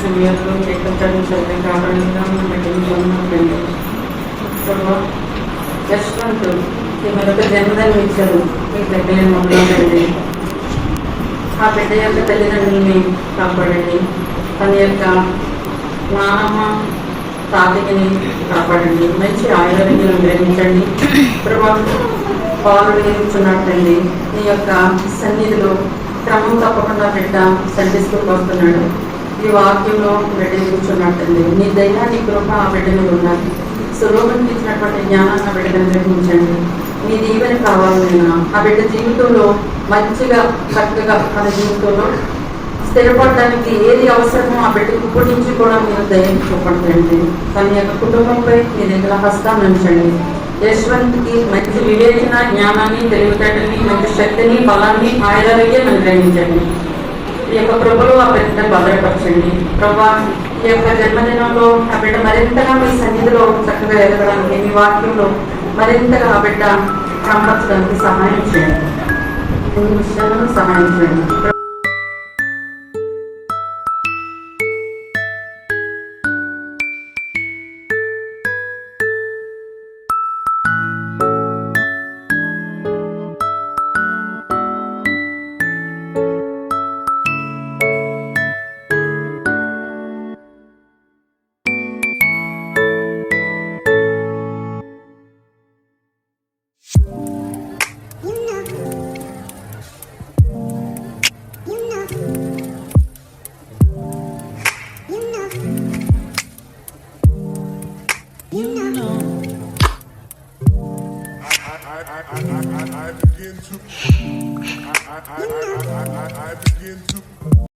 ఈ సమయంలో ఎక్కడ చదివి కారణంగా నటించుకున్నాడండి ప్రభా యశ్వంత్ ఈ మరొక జన్మదాన్ని ఇచ్చారు మీ బిడ్డ మొదలండి ఆ బిడ్డ యొక్క తల్లిదండ్రుల్ని కాపాడండి. తన యొక్క నానమ్మ తాతయ్యని కాపాడండి. మంచి ఆయుర్వేదం గ్రహించండి. ప్రభా పాలు వేయించున్నట్టండి నీ యొక్క సన్నిధిలో క్రమం తప్పకుండా బిడ్డ సండే వస్తున్నాడు. ఈ వాక్యంలో బిడ్డ కూర్చున్నట్టండి నీ దయ నీ కృప ఆ బిడ్డలో ఉన్నది. సులోభనికి ఇచ్చినటువంటి జ్ఞానాన్ని ఆ బిడ్డను గ్రహించండి. నీ దీవెన కావాలైనా ఆ బిడ్డ జీవితంలో మంచిగా చక్కగా తన జీవితంలో స్థిరపడడానికి ఏది అవసరమో ఆ బిడ్డకు ఇప్పటి నుంచి కూడా మీరు దయ చూపడండి తన యొక్క కుటుంబంపై మీ దగ్గర హస్తాన్ని ఉంచండి. యశ్వంత్కి మంచి వివేచన జ్ఞానాన్ని తెలివితేటని మంచి శక్తిని బలాన్ని ఆయుధాలకే అనుగ్రహించండి. ఈ యొక్క ప్రభువు ఆ బిడ్డ భద్రపరచండి. ప్రభా ఈ యొక్క జన్మదినంలో ఆ బిడ్డ మరింతగా మీ సన్నిధిలో చక్కగా ఎదగడానికి మీ వాక్యంలో మరింతగా ఆ బిడ్డ సంపరచడానికి సహాయం చేయండి సహాయం చేయండి. I begin to